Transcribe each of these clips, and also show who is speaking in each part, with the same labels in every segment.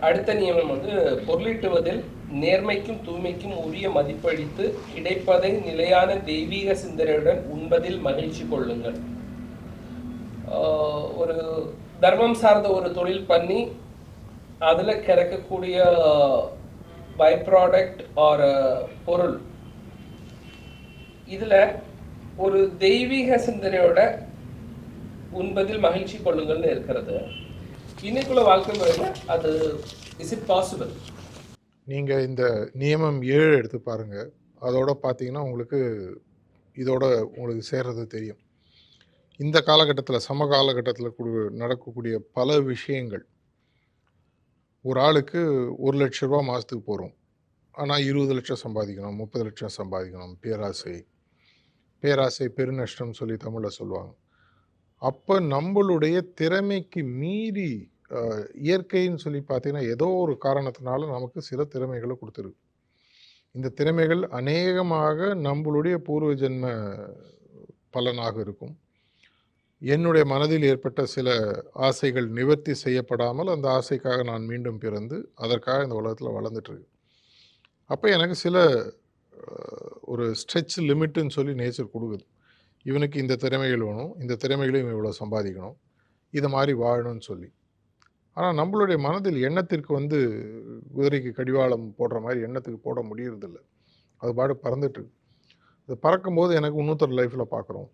Speaker 1: அடுத்த நியமம் வந்து பொருளீட்டுவதில் நேர்மைக்கும் தூய்மைக்கும் உரிய மதிப்பளித்து கிடைப்பதை நிலையான தெய்வீக சிந்தனையுடன் உண்பதில் மகிழ்ச்சி கொள்ளுங்கள். ஒரு தர்மம் சார்ந்த ஒரு தொழில் பண்ணி அதில் கிடைக்கக்கூடிய பை ப்ராடக்ட் ஆர் பொருள். இதில் ஒரு தெய்வீக சிந்தனையோட உண்பதில் மகிழ்ச்சி கொள்ளுங்கள்னு இருக்கிறது. இன்னைக்குள்ள வாழ்க்கை முறையில் அது இஸ் இட் பாசிபிள்
Speaker 2: நீங்கள் இந்த நியமம் ஏழு எடுத்து பாருங்கள் அதோட பார்த்தீங்கன்னா உங்களுக்கு இதோட உங்களுக்கு சேர்றது தெரியும். இந்த காலகட்டத்தில் சம காலகட்டத்தில் நடக்கக்கூடிய பல விஷயங்கள். ஒரு ஆளுக்கு ஒரு லட்ச ரூபா மாதத்துக்கு போகிறோம் ஆனால் இருபது லட்சம் சம்பாதிக்கணும் முப்பது லட்சம் சம்பாதிக்கணும் பேராசை. பேராசை பெருநஷ்டம் சொல்லி தமிழில் சொல்லுவாங்க. அப்போ நம்மளுடைய திறமைக்கு மீறி அஹ், இயற்கைன்னு சொல்லி பார்த்தீங்கன்னா ஏதோ ஒரு காரணத்தினால நமக்கு சில திறமைகளை கொடுத்துருக்கு. இந்த திறமைகள் அநேகமாக நம்மளுடைய பூர்வ ஜென்ம பலனாக இருக்கும். என்னுடைய மனதில் ஏற்பட்ட சில ஆசைகள் நிவர்த்தி செய்யப்படாமல் அந்த ஆசைக்காக நான் மீண்டும் பிறந்து அதற்காக இந்த உலகத்தில் வளர்ந்துட்டுருக்கு அப்போ எனக்கு சில அஹ், ஒரு ஸ்ட்ரெச் லிமிட்டுன்னு சொல்லி நேச்சர் கொடுக்குது. இவனுக்கு இந்த திறமைகள் வேணும் இந்த திறமைகளையும் இவ்வளோ சம்பாதிக்கணும். இதை மாதிரி வாழணும்னு சொல்லி. ஆனால் நம்மளுடைய மனதில் எண்ணத்திற்கு வந்து குதிரைக்கு கடிவாளம் போடுற மாதிரி எண்ணத்துக்கு போட முடியறதில்ல. அது பாடு பறந்துட்டு இருக்கு. அது பறக்கும்போது எனக்கு இன்னொருத்தர் லைஃப்பில் பார்க்குறோம்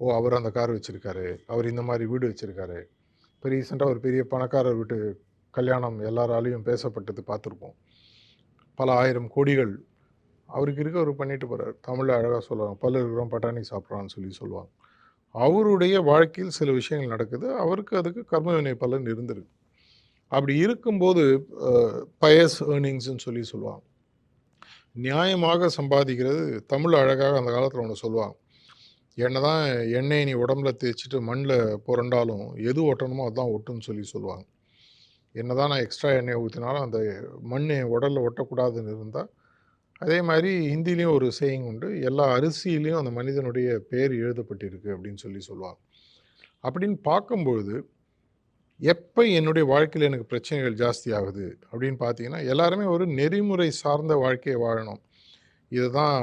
Speaker 2: ஓ அவர் அந்த கார் வச்சுருக்காரு. அவர் இந்த மாதிரி வீடு வச்சுருக்காரு. இப்போ ரீசெண்டாக ஒரு பெரிய பணக்காரர் வீட்டு கல்யாணம் எல்லாராலையும் பேசப்பட்டது பார்த்துருப்போம். பல ஆயிரம் கோடிகள் அவருக்கு இருக்க அவர் பண்ணிட்டு போகிறார் தமிழில் அழகாக சொல்லுவாங்க பல்லு இருக்கிறோம் பட்டாணி சாப்பிட்றான்னு சொல்லி சொல்லுவாங்க. அவருடைய வாழ்க்கையில் சில விஷயங்கள் நடக்குது. அவருக்கு அதுக்கு கர்மவினை பலன் இருந்திருக்கு. அப்படி இருக்கும்போது பயஸ் ஏர்னிங்ஸ்ன்னு சொல்லி சொல்லுவாங்க. நியாயமாக சம்பாதிக்கிறது தமிழ் அழகாக அந்த காலத்தில் ஒன்று சொல்லுவாங்க. என்ன தான் எண்ணெய் நீ உடம்புல தேய்ச்சிட்டு மண்ணில் புரண்டாலும் எது ஒட்டணுமோ அதுதான் ஒட்டுன்னு சொல்லி சொல்லுவாங்க. என்ன தான் நான் எக்ஸ்ட்ரா எண்ணெய் ஊற்றினாலும் அந்த மண் உடலில் ஒட்டக்கூடாதுன்னு இருந்தால் அதே மாதிரி ஹிந்திலையும் ஒரு சேயிங் உண்டு எல்லா அரிசியிலையும் அந்த மனிதனுடைய பேர் எழுதப்பட்டிருக்கு அப்படின்னு சொல்லி சொல்லுவாங்க. அப்படின்னு பார்க்கும்பொழுது எப்போ என்னுடைய வாழ்க்கையில் எனக்கு பிரச்சனைகள் ஜாஸ்தி ஆகுது அப்படின்னு பார்த்தீங்கன்னா எல்லாருமே ஒரு நெறிமுறை சார்ந்த வாழ்க்கையை வாழணும். இதுதான்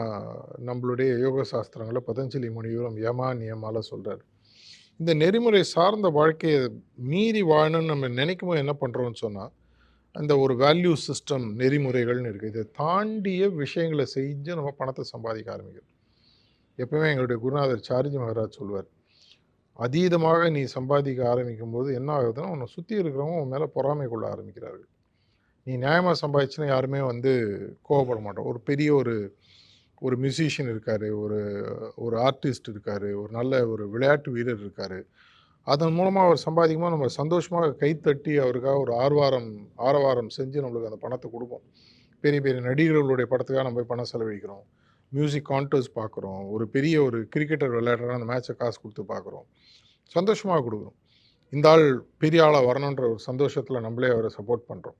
Speaker 2: நம்மளுடைய யோக சாஸ்திரங்களில் பதஞ்சலி முனிவரும் யமா நியமால சொல்கிறார் இந்த நெறிமுறை சார்ந்த வாழ்க்கையை மீறி வாழணும்னு நம்ம நினைக்கும் போது என்ன பண்ணுறோம்னு சொன்னால் அந்த ஒரு வேல்யூ சிஸ்டம் நெறிமுறைகள்னு இருக்குது இதை தாண்டிய விஷயங்களை செஞ்சு நம்ம பணத்தை சம்பாதிக்க ஆரம்பிக்கிறோம் எப்பவுமே எங்களுடைய குருநாதர் சார்ஜி மகராஜ் சொல்வார் அதீதமாக நீ சம்பாதிக்க ஆரம்பிக்கும் போது என்ன ஆகுதுன்னா உன்னை சுற்றி இருக்கிறவங்க உன் மேலே பொறாமை கொள்ள ஆரம்பிக்கிறார்கள். நீ நியாயமாக சம்பாதிச்சுன்னா யாருமே வந்து கோவப்பட மாட்டோம். ஒரு பெரிய ஒரு ஒரு மியூசிஷியன் இருக்கார் ஒரு ஒரு ஆர்டிஸ்ட் இருக்கார் ஒரு நல்ல ஒரு விளையாட்டு வீரர் இருக்கார். அதன் மூலமாக அவர் சம்பாதிக்கும்போது நம்ம சந்தோஷமாக கைத்தட்டி அவருக்காக ஒரு ஆர்வாரம் ஆரவாரம் செஞ்சு நம்மளுக்கு அந்த பணத்தை கொடுப்போம். பெரிய பெரிய நடிகர்களுடைய படத்துக்காக நம்ம போய் பணம் செலவழிக்கிறோம். மியூசிக் கான்டர்ஸ் பார்க்குறோம். ஒரு பெரிய ஒரு கிரிக்கெட்டர் விளையாடுறா அந்த மேட்ச்சை காசு கொடுத்து பார்க்குறோம். சந்தோஷமாக கொடுக்குறோம். இந்த ஆள் பெரிய ஆளாக வரணுன்ற ஒரு சந்தோஷத்தில் நம்மளே அவரை சப்போர்ட் பண்ணுறோம்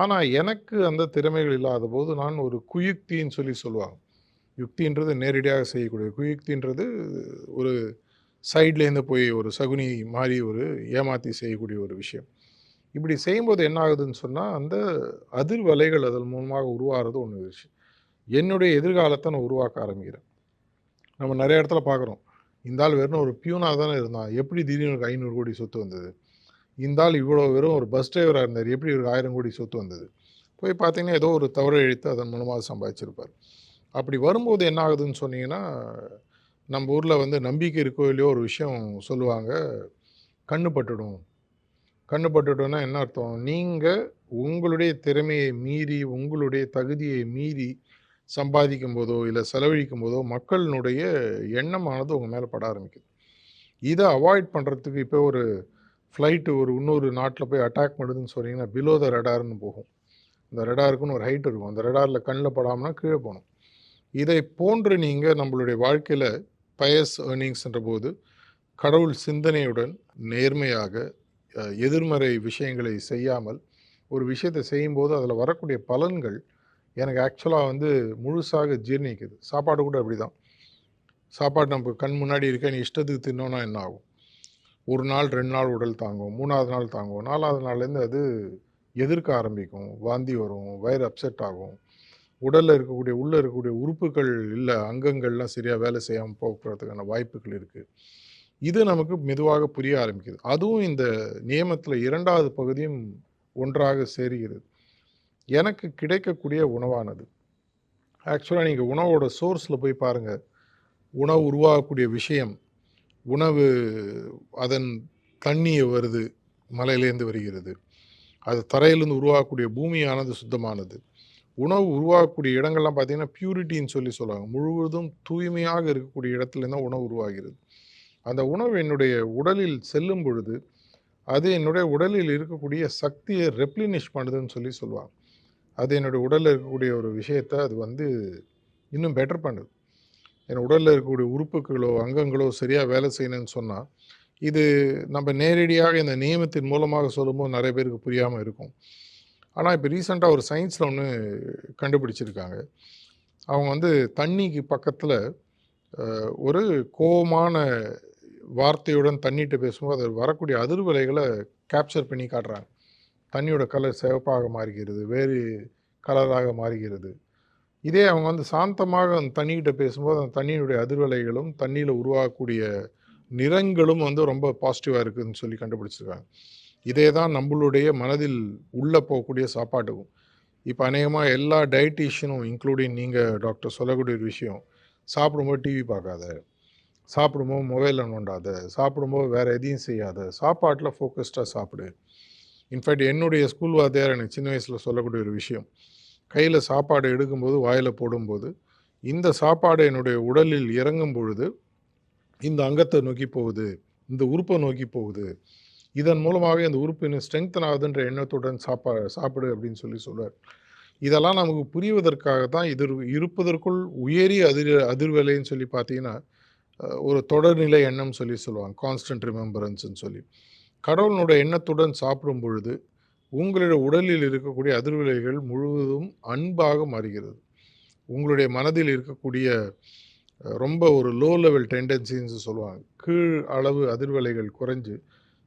Speaker 2: ஆனால் எனக்கு அந்த திறமைகள் இல்லாத போது நான் ஒரு குயுக்தின்னு சொல்லி சொல்லுவாங்க. யுக்தின்றது நேரடியாக செய்யக்கூடிய குயுக்தின்றது ஒரு சைட்லேருந்து போய் ஒரு சகுனி மாதிரி ஒரு ஏமாற்றி செய்யக்கூடிய ஒரு விஷயம். இப்படி செய்யும்போது என்ன ஆகுதுன்னு சொன்னால் அந்த அதிர்வலைகள் அதன் மூலமாக உருவாகிறது ஒன்று விஷயம் என்னுடைய எதிர்காலத்தை நான் உருவாக்க ஆரம்பிக்கிறேன். நம்ம நிறைய இடத்துல பார்க்குறோம். இந்த ஆள் வெறும் ஒரு பியூனாக தானே இருந்தான். எப்படி திடீர்னு ஒரு ஐநூறு கோடி சொத்து வந்தது? இந்த ஆள் இவ்வளோ வெறும் ஒரு பஸ் டிரைவராக இருந்தார். எப்படி ஒரு ஆயிரம் கோடி சொத்து வந்தது? போய் பார்த்தீங்கன்னா ஏதோ ஒரு தவறு இழுத்து அதன் மூலமாக சம்பாதிச்சிருப்பார். அப்படி வரும்போது என்ன ஆகுதுன்னு சொன்னீங்கன்னா நம்ம ஊரில் வந்து நம்பிக்கை இருக்கோ இல்லையோ ஒரு விஷயம் சொல்லுவாங்க. கண்ணு பட்டுடும். கண்ணு பட்டுட்டோன்னா என்ன அர்த்தம்? நீங்கள் உங்களுடைய திறமையை மீறி உங்களுடைய தகுதியை மீறி சம்பாதிக்கும் போதோ இல்லை செலவழிக்கும் போதோ மக்களினுடைய எண்ணமானது உங்கள் மேலே பட ஆரம்பிக்குது. இதை அவாய்ட் பண்ணுறதுக்கு இப்போ ஒரு ஃப்ளைட்டு ஒரு இன்னொரு நாட்டில் போய் அட்டாக் பண்ணுதுன்னு சொன்னீங்கன்னா பிலோ த ரெடார்னு போகும். இந்த ரெடாருக்குன்னு ஒரு ஹைட் இருக்கும். அந்த ரெடாரில் கண்ணில் படாமல்னா கீழே போகணும். இதை போன்று நீங்கள் நம்மளுடைய வாழ்க்கையில் பயஸ் ஏர்னிங்ஸ்ன்ற போது கடவுள் சிந்தனையுடன் நேர்மையாக எதிர்மறை விஷயங்களை செய்யாமல் ஒரு விஷயத்தை செய்யும்போது அதில் வரக்கூடிய பலன்கள் எனக்கு ஆக்சுவலாக வந்து முழுசாக ஜீர்ணிக்குது. சாப்பாடு கூட அப்படி தான் சாப்பாடு நம்ம கண் முன்னாடி இருக்க நீ இஷ்டத்துக்கு தின்னோன்னா என்ன ஆகும்? ஒரு நாள் ரெண்டு நாள் உடல் தாங்கும் மூணாவது நாள் தாங்கும் நாலாவது நாள்லேருந்து அது எதிர்க்க ஆரம்பிக்கும். வாந்தி வரும் வயிறு அப்செட் ஆகும். உடலில் இருக்கக்கூடிய உள்ளே இருக்கக்கூடிய உறுப்புகள் இல்லை அங்கங்கள்லாம் சரியாக வேலை செய்யாமல் போகிறதுக்கான வாய்ப்புகள் இருக்குது இது நமக்கு மெதுவாக புரிய ஆரம்பிக்குது. அதுவும் இந்த நியமத்தில் இரண்டாவது பகுதியும் ஒன்றாக சேருகிறது. எனக்கு கிடைக்கக்கூடிய உணவானது. ஆக்சுவலாக நீங்கள் உணவோட சோர்ஸில் போய் பாருங்கள் உணவு உருவாகக்கூடிய விஷயம் உணவு அதன் தண்ணியை வருது மலையிலேருந்து வருகிறது. அது தரையிலேருந்து உருவாகக்கூடிய பூமியானது சுத்தமானது. உணவு உருவாகக்கூடிய இடங்கள்லாம் பார்த்தீங்கன்னா பியூரிட்டின்னு சொல்லி சொல்லுவாங்க. முழுவதும் தூய்மையாக இருக்கக்கூடிய இடத்துலேருந்து தான் உணவு உருவாகிறது. அந்த உணவு என்னுடைய உடலில் செல்லும் பொழுது அது என்னுடைய உடலில் இருக்கக்கூடிய சக்தியை ரெப்ளினிஷ் பண்ணுதுன்னு சொல்லி சொல்லுவாங்க. அது என்னுடைய உடலில் இருக்கக்கூடிய ஒரு விஷயத்தை அது வந்து இன்னும் பெட்டர் பண்ணுது. என் உடலில் இருக்கக்கூடிய உறுப்புகளோ அங்கங்களோ சரியாக வேலை செய்யணும்னு சொன்னால் இது நம்ம நேரடியாக இந்த நியமத்தின் மூலமாக சொல்லும்போது நிறைய பேருக்கு புரியாமல் இருக்கும். ஆனால் இப்போ ரீசெண்டாக ஒரு சயின்ஸில் ஒன்று கண்டுபிடிச்சிருக்காங்க. அவங்க வந்து தண்ணிக்கு பக்கத்தில் ஒரு கோவமான வார்த்தையுடன் தண்ணிட்டு பேசும்போது அது வரக்கூடிய அதிர்வலைகளை கேப்சர் பண்ணி காட்டுறாங்க. தண்ணியோட கலர் சிவப்பாக மாறுகிறது வேறு கலராக மாறுகிறது. இதே அவங்க வந்து சாந்தமாக அந்த தண்ணிக்கிட்ட பேசும்போது அந்த தண்ணியினுடைய அதிர்வலைகளும் தண்ணியில் உருவாகக்கூடிய நிறங்களும் வந்து ரொம்ப பாசிட்டிவாக இருக்குதுன்னு சொல்லி கண்டுபிடிச்சிருக்காங்க. இதே தான் நம்மளுடைய மனதில் உள்ளே போகக்கூடிய சாப்பாட்டுக்கும். இப்போ அநேகமாக எல்லா டயட்டீஷியனும் இன்க்ளூடிங் நீங்கள் டாக்டர் சொல்லக்கூடிய ஒரு விஷயம் சாப்பிடும்போது டிவி பார்க்காத சாப்பிடும்போது மொபைலில் நோண்டாத சாப்பிடும்போது வேறு எதையும் செய்யாத சாப்பாட்டில் ஃபோக்கஸ்டாக சாப்பிடு. இன்ஃபேக்ட் என்னுடைய ஸ்கூல் வாத்தியார் எனக்கு சின்ன வயசில் சொல்லக்கூடிய ஒரு விஷயம். கையில் சாப்பாடு எடுக்கும்போது வாயில் போடும்போது இந்த சாப்பாடு என்னுடைய உடலில் இறங்கும் பொழுது இந்த அங்கத்தை நோக்கி போகுது இந்த உறுப்பை நோக்கி போகுது இதன் மூலமாகவே அந்த உறுப்பு இன்னும் ஸ்ட்ரெங்தன் ஆகுதுன்ற எண்ணத்துடன் சாப்பா சாப்பிடு அப்படின்னு சொல்லி சொல்லுவார் இதெல்லாம் நமக்கு புரிவதற்காக தான் இது இருப்பதற்குள் உயரிய அதிர் அதிர்வலைன்னு சொல்லி பார்த்தீங்கன்னா ஒரு தொடர்நிலை எண்ணம் சொல்லி சொல்லுவாங்க. கான்ஸ்டன்ட் ரிமெம்பரன்ஸ்ன்னு சொல்லி. கடவுளினுடைய எண்ணத்துடன் சாப்பிடும் பொழுது உங்களுடைய உடலில் இருக்கக்கூடிய அதிர்வலைகள் முழுவதும் அன்பாக மாறுகிறது. உங்களுடைய மனதில் இருக்கக்கூடிய ரொம்ப ஒரு லோ லெவல் டெண்டன்சின்னு சொல்லுவாங்க. கீழ் அளவு அதிர்வலைகள் குறைஞ்சு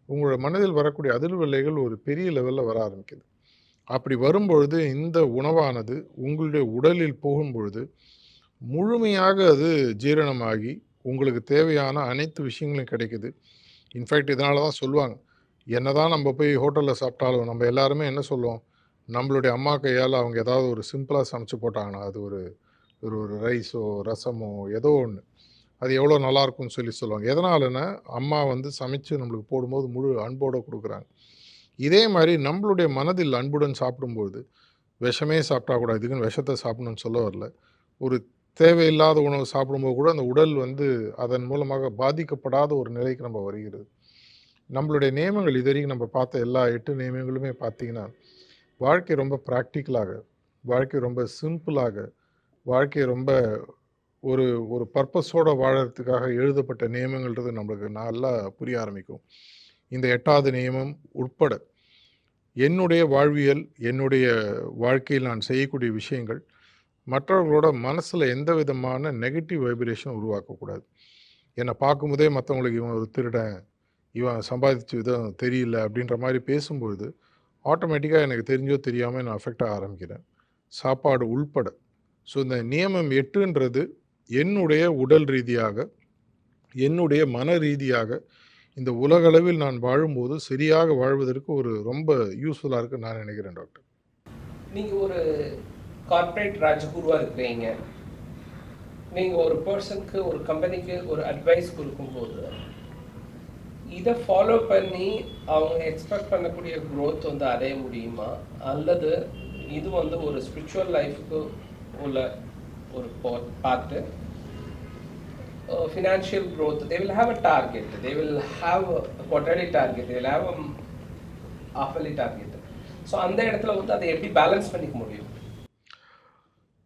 Speaker 2: உங்களோட மனதில் வரக்கூடிய அதிர்வலைகள் ஒரு பெரிய லெவலில் வர ஆரம்பிக்குது. அப்படி வரும்பொழுது இந்த உணவானது உங்களுடைய உடலில் போகும்பொழுது முழுமையாக அது ஜீரணமாகி உங்களுக்கு தேவையான அனைத்து விஷயங்களும் கிடைக்குது. இன்ஃபேக்ட் இதனால தான் சொல்லுவாங்க என்னதான் நம்ம போய் ஹோட்டலில் சாப்பிட்டாலும் நம்ம எல்லாருமே என்ன சொல்லுவோம்? நம்மளுடைய அம்மா கையால் அவங்க ஏதாவது ஒரு சிம்பிளாக சமைச்சு போட்டாங்கன்னா அது ஒரு ஒரு ஒரு ரைஸோ ரசமோ ஏதோ ஒன்று அது எவ்வளோ நல்லாயிருக்கும்னு சொல்லி சொல்லுவாங்க. எதனாலன்னா அம்மா வந்து சமைச்சு நம்மளுக்கு போடும்போது முழு அன்போடு கொடுக்குறாங்க. இதே மாதிரி நம்மளுடைய மனதில் அன்புடன் சாப்பிடும்போது விஷமே சாப்பிட்டா கூட இதுக்குன்னு விஷத்தை சாப்பிடணும்னு சொல்ல வரல. ஒரு தேவையில்லாத உணவு சாப்பிடும்போது கூட அந்த உடல் வந்து அதன் மூலமாக பாதிக்கப்படாத ஒரு நிலைக்கு நம்ம வருகிறது. நம்மளுடைய நியமங்கள் இது வரைக்கும் நம்ம பார்த்த எல்லா எட்டு நியமங்களுமே பார்த்தீங்கன்னா வாழ்க்கை ரொம்ப ப்ராக்டிக்கலாக வாழ்க்கை ரொம்ப சிம்பிளாக வாழ்க்கை ரொம்ப ஒரு ஒரு பர்பஸோடு வாழறதுக்காக எழுதப்பட்ட நியமங்கள்ன்றது நம்மளுக்கு நல்லா புரிய ஆரம்பிக்கும். இந்த எட்டாவது நியமம் உட்பட என்னுடைய வாழ்வியல் என்னுடைய வாழ்க்கையில் நான் செய்யக்கூடிய விஷயங்கள் மற்றவர்களோட மனசில் எந்த விதமான நெகட்டிவ் வைப்ரேஷன் உருவாக்கக்கூடாது. என்னை பார்க்கும்போதே மற்றவங்களுக்கு இவன் ஒரு திருடன் இவன் சம்பாதிச்ச விதம் தெரியல அப்படின்ற மாதிரி பேசும்பொழுது ஆட்டோமேட்டிக்காக எனக்கு தெரிஞ்சோ தெரியாமல் நான் அஃபெக்ட் ஆக ஆரம்பிக்கிறேன். சாப்பாடு உள்பட. ஸோ இந்த நியமம் எட்டுன்றது என்னுடைய உடல் ரீதியாக என்னுடைய மன ரீதியாக இந்த உலகளவில் நான் வாழும்போது சரியாக வாழ்வதற்கு ஒரு ரொம்ப யூஸ்ஃபுல்லாக இருக்குன்னு நான் நினைக்கிறேன் டாக்டர்
Speaker 1: நீங்கள் ஒரு கார்ப்பரேட் ராஜகுருவாக இருக்கிறீங்க. நீங்கள் ஒரு பர்சனுக்கு ஒரு கம்பெனிக்கு ஒரு அட்வைஸ் கொடுக்கும்போது இதை ஃபாலோ பண்ணி அவங்க எக்ஸ்பெக்ட் பண்ணக்கூடிய க்ரோத் வந்து அடைய முடியுமா? அல்லது இது வந்து ஒரு ஸ்பிரிச்சுவல் லைஃப்க்கு உள்ள ஒரு பார்த்து financial growth they will have a target they will have quarterly target they will have half yearly target so அந்த இடத்துல வந்து அதை எப்படி பேலன்ஸ் பண்ணிக்க முடியும்?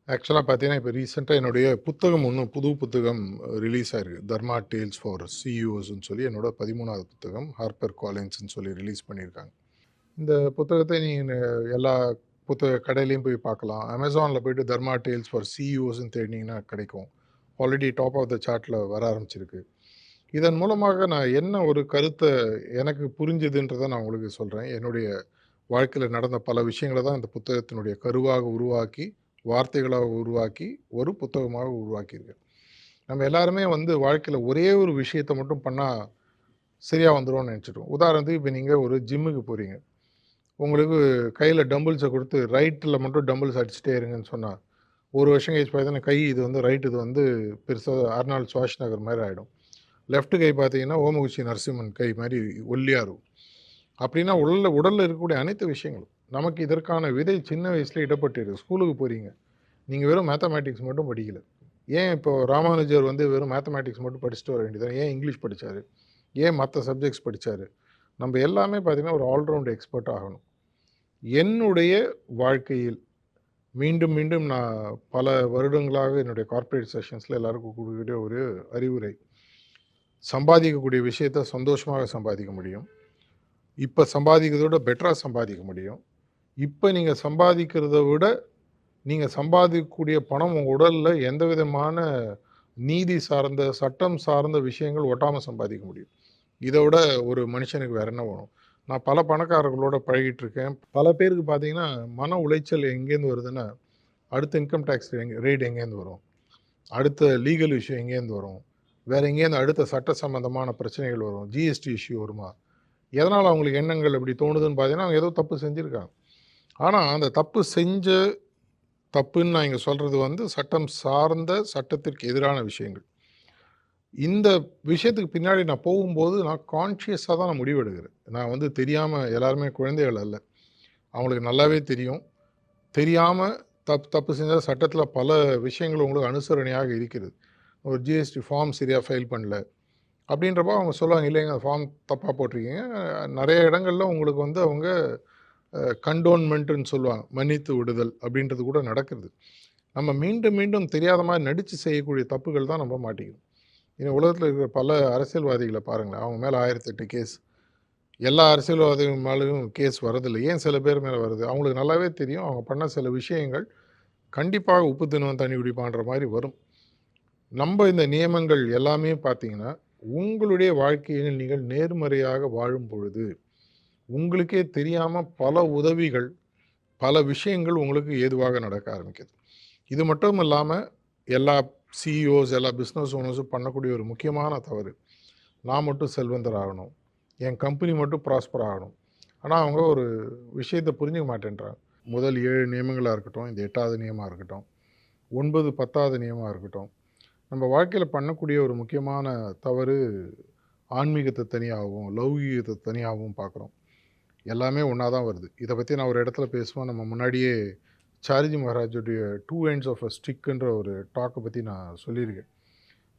Speaker 2: ஆக்சுவலாக பார்த்தீங்கன்னா இப்போ ரீசெண்டாக என்னுடைய புத்தகம் ஒன்று புது புத்தகம் ரிலீஸ் ஆயிருக்கு. தர்மா டேல்ஸ் ஃபார் சிஇஓஸ்ன்னு சொல்லி என்னோட பதிமூணாவது புத்தகம் ஹார்பர் காலேஜ்னு சொல்லி ரிலீஸ் பண்ணியிருக்காங்க. இந்த புத்தகத்தை நீங்கள் எல்லா புத்தக கடையிலையும் போய் பார்க்கலாம். அமேசானில் போயிட்டு தர்மா டேல்ஸ் ஃபார் சிஇஓஸ்ன்னு தேடினீங்கன்னா கிடைக்கும். ஆல்ரெடி டாப் ஆஃப் த சார்ட்டில் வர ஆரம்பிச்சிருக்கு. இதன் மூலமாக நான் என்ன ஒரு கருத்தை எனக்கு புரிஞ்சுதுன்றதை நான் உங்களுக்கு சொல்கிறேன் என்னுடைய வாழ்க்கையில் நடந்த பல விஷயங்களை தான் இந்த புத்தகத்தினுடைய கருவாக உருவாக்கி வார்த்தைகளாக உருவாக்கி ஒரு புத்தகமாக உருவாக்கியிருக்கேன். நம்ம எல்லாருமே வந்து வாழ்க்கையில் ஒரே ஒரு விஷயத்தை மட்டும் பண்ணால் சரியாக வந்துடும் நினச்சிட்டோம். உதாரணத்துக்கு இப்போ நீங்கள் ஒரு ஜிம்முக்கு போகிறீங்க உங்களுக்கு கையில் டம்பிள்ஸை கொடுத்து ரைட்டில் மட்டும் டம்பிள்ஸ் அடிச்சுட்டே இருங்கன்னு சொன்னார் ஒரு வருஷம் கழிச்சு பார்த்தீங்கன்னா கை இது வந்து ரைட் இது வந்து பெருசாக அர்னால் சுவாஷ் நகர் மாதிரி ஆகிடும் லெஃப்ட் கை பார்த்தீங்கன்னா ஓமகுச்சி நரசிம்மன் கை மாதிரி ஒல்லியாக இருக்கும். அப்படின்னா உடலில் உடலில் இருக்கக்கூடிய அனைத்து விஷயங்களும் நமக்கு இதற்கான விதை சின்ன வயசில் இடப்பட்டிருக்கு. ஸ்கூலுக்கு போகிறீங்க நீங்கள் வெறும் மேத்தமேட்டிக்ஸ் மட்டும் படிக்கல. ஏன் இப்போ ராமானுஜர் வந்து வெறும் மேத்தமேட்டிக்ஸ் மட்டும் படிச்சுட்டு வர வேண்டியது ஏன் இங்கிலீஷ் படித்தார் ஏன் மற்ற சப்ஜெக்ட்ஸ் படித்தார் நம்ம எல்லாமே பார்த்திங்கன்னா ஒரு ஆல்ரவுண்ட் எக்ஸ்பர்ட் ஆகணும். என்னுடைய வாழ்க்கையில் மீண்டும் மீண்டும் நான் பல வருடங்களாக என்னுடைய கார்ப்பரேட் செஷன்ஸில் எல்லாருக்கும் கொடுக்கக்கூடிய ஒரு அறிவுரை. சம்பாதிக்கக்கூடிய விஷயத்த சந்தோஷமாக சம்பாதிக்க முடியும். இப்போ சம்பாதிக்கிறத விட பெட்டராக சம்பாதிக்க முடியும். இப்போ நீங்கள் சம்பாதிக்கிறத விட நீங்கள் சம்பாதிக்கக்கூடிய பணம் உங்கள் உடலில் எந்த விதமான நீதி சார்ந்த சட்டம் சார்ந்த விஷயங்கள் ஒட்டாமல் சம்பாதிக்க முடியும். இதை விட ஒரு மனுஷனுக்கு வேற என்ன வேணும்? நான் பல பணக்காரர்களோட பழகிட்டு இருக்கேன் பல பேருக்கு பார்த்தீங்கன்னா மன உளைச்சல் எங்கேருந்து வருதுன்னா அடுத்த இன்கம் டேக்ஸ் எங்கே ரேட் எங்கேருந்து வரும்? அடுத்த லீகல் இஷ்யூ எங்கேருந்து வரும்? வேறு எங்கேருந்து அடுத்த சட்ட சம்மந்தமான பிரச்சனைகள் வரும்? ஜிஎஸ்டி இஷ்யூ வருமா? எதனால் அவங்களுக்கு எண்ணங்கள் இப்படி தோணுதுன்னு பார்த்தீங்கன்னா அவங்க ஏதோ தப்பு செஞ்சுருக்காங்க. ஆனால் அந்த தப்பு செஞ்ச தப்புன்னு நான் இங்கே சொல்கிறது வந்து சட்டம் சார்ந்த சட்டத்திற்கு எதிரான விஷயங்கள். இந்த விஷயத்துக்கு பின்னாடி நான் போகும்போது நான் கான்ஷியஸாக தான் நான் முடிவெடுக்கிறேன். நான் வந்து தெரியாமல் எல்லாருமே குழந்தைகள் அல்ல. அவங்களுக்கு நல்லாவே தெரியும். தெரியாமல் தப்பு தப்பு செஞ்சால் சட்டத்தில் பல விஷயங்கள் உங்களுக்கு அனுசரணையாக இருக்கிறது. ஒரு ஜிஎஸ்டி ஃபார்ம் சரியாக ஃபைல் பண்ணல. அப்படின்றப்போ அவங்க சொல்லுவாங்க இல்லைங்க ஃபார்ம் தப்பாக போட்டிருக்கீங்க. நிறைய இடங்கள்ல உங்களுக்கு வந்து அவங்க கண்டோன்மெண்ட்டுன்னு சொல்லுவாங்க. மன்னித்து விடுதல் அப்படின்றது கூட நடக்கிறது. நம்ம மீண்டும் மீண்டும் தெரியாத மாதிரி நடித்து செய்யக்கூடிய தப்புகள் தான் நம்ம மாட்டிக்கணும் இனி உலகத்தில் இருக்கிற பல அரசியல்வாதிகளை பாருங்களேன். அவங்க மேலே ஆயிரத்தெட்டு கேஸ் எல்லா அரசியல்வாதிகள் மேலேயும் கேஸ் வரதில்லை ஏன் சில பேர் மேலே வருது? அவங்களுக்கு நல்லாவே தெரியும். அவங்க பண்ண சில விஷயங்கள் கண்டிப்பாக உப்பு தினம் தண்ணி குடிப்பான்ற மாதிரி வரும். நம்ம இந்த நியமங்கள் எல்லாமே பார்த்தீங்கன்னா உங்களுடைய வாழ்க்கையில் நீங்கள் நேர்மறையாக வாழும் பொழுது உங்களுக்கே தெரியாமல் பல உதவிகள் பல விஷயங்கள் உங்களுக்கு ஏதுவாக நடக்க ஆரம்பிக்குது. இது மட்டும் இல்லாமல் எல்லா சிஇஓஸ் எல்லா பிஸ்னஸ் ஓனர்ஸும் பண்ணக்கூடிய ஒரு முக்கியமான தவறு. நான் மட்டும் செல்வந்தர் ஆகணும். என் கம்பெனி மட்டும் ப்ராஸ்பர் ஆகணும். ஆனால் அவங்க ஒரு விஷயத்தை புரிஞ்சுக்க மாட்டேன்றாங்க. முதல் ஏழு நியமங்களாக இருக்கட்டும் இந்த எட்டாவது நியமாக இருக்கட்டும் ஒன்பது பத்தாவது நியமாக இருக்கட்டும் நம்ம வாழ்க்கையில் பண்ணக்கூடிய ஒரு முக்கியமான தவறு ஆன்மீகத்தை தனியாகவும் லௌகீகத்தை தனியாகவும் பார்க்குறோம். எல்லாமே ஒன்றா தான் வருது. இதை பற்றி நான் ஒரு இடத்துல பேசுவேன். நம்ம முன்னாடியே சாரிஜி மகாராஜுடைய டூ எண்ட்ஸ் ஆஃப் அ ஸ்டிக்குன்ற ஒரு டாக்கை பற்றி நான் சொல்லியிருக்கேன்.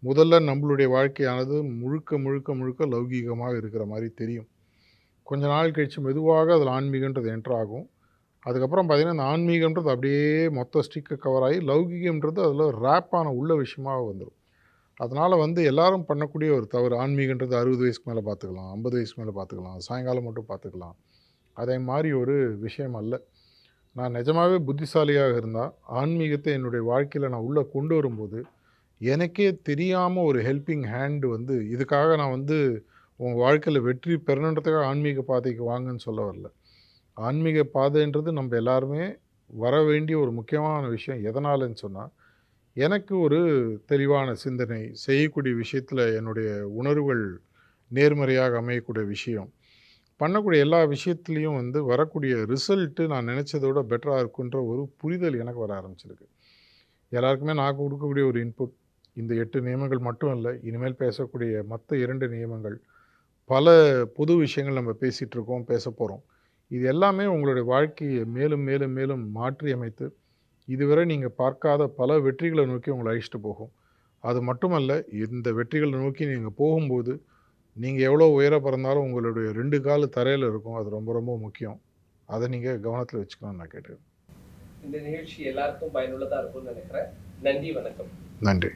Speaker 2: முதல்ல நம்மளுடைய வாழ்க்கையானது முழுக்க முழுக்க முழுக்க லௌகீகமாக இருக்கிற மாதிரி தெரியும். கொஞ்ச நாள் கழித்து மெதுவாக அதில் ஆன்மீகன்றது என்ட்ரு ஆகும். அதுக்கப்புறம் பார்த்திங்கன்னா இந்த ஆன்மீகன்றது அப்படியே மொத்த ஸ்டிக்கை கவர் ஆகி லௌகிகம்ன்றது அதில் ரேப்பான உள்ள விஷயமாக வந்துடும் அதனால் வந்து எல்லாரும் பண்ணக்கூடிய ஒரு தவறு ஆன்மீகன்றது அறுபது வயசுக்கு மேலே பார்த்துக்கலாம் ஐம்பது வயசுக்கு மேலே பார்த்துக்கலாம் சாயங்காலம் மட்டும் பார்த்துக்கலாம் அதே மாதிரி ஒரு விஷயம் அல்ல. நான் நிஜமாகவே புத்திசாலியாக இருந்தால் ஆன்மீகத்தை என்னுடைய வாழ்க்கையில் நான் உள்ளே கொண்டு வரும்போது எனக்கே தெரியாமல் ஒரு ஹெல்பிங் ஹேண்டு வந்து இதுக்காக நான் வந்து உங்கள் வாழ்க்கையில் வெற்றி பெறணுன்றதுக்காக ஆன்மீக பாதைக்கு வாங்கன்னு சொல்ல வரல. ஆன்மீக பாதைன்றது நம்ம எல்லாருமே வர வேண்டிய ஒரு முக்கியமான விஷயம் எதனாலன்னு சொன்னால் எனக்கு ஒரு தெளிவான சிந்தனை செய்யக்கூடிய விஷயத்தில் என்னுடைய உணர்வுகள் நேர்மறையாக அமையக்கூடிய விஷயம். பண்ணக்கூடிய எல்லா விஷயத்துலேயும் வந்து வரக்கூடிய ரிசல்ட்டு நான் நினச்சதோட பெட்டராக இருக்குன்ற ஒரு புரிதல் எனக்கு வர ஆரம்பிச்சிருக்கு. எல்லாருக்குமே நான் கொடுக்கக்கூடிய ஒரு இன்புட் இந்த எட்டு நியமங்கள் மட்டும் இல்லை இனிமேல் பேசக்கூடிய மற்ற இரண்டு நியமங்கள் பல பொது விஷயங்கள் நம்ம பேசிகிட்டு இருக்கோம் பேச போகிறோம் இது எல்லாமே உங்களுடைய வாழ்க்கையை மேலும் மேலும் மேலும் மாற்றி அமைத்து இதுவரை நீங்கள் பார்க்காத பல வெற்றிகளை நோக்கி உங்களை அழைச்சிட்டு போகும். அது மட்டுமல்ல இந்த வெற்றிகளை நோக்கி நீங்கள் போகும்போது நீங்கள் எவ்வளோ உயர பிறந்தாலும் உங்களுடைய ரெண்டு கால் தரையில் இருக்கும். அது ரொம்ப ரொம்ப முக்கியம். அதை நீங்கள் கவனத்தில் வச்சுக்கணும்னு நான் கேட்டுக்கிறேன்.
Speaker 1: இந்த நிகழ்ச்சி எல்லாருக்கும் பயனுள்ளதா இருக்கும்னு நினைக்கிறேன். நன்றி வணக்கம்.
Speaker 2: நன்றி.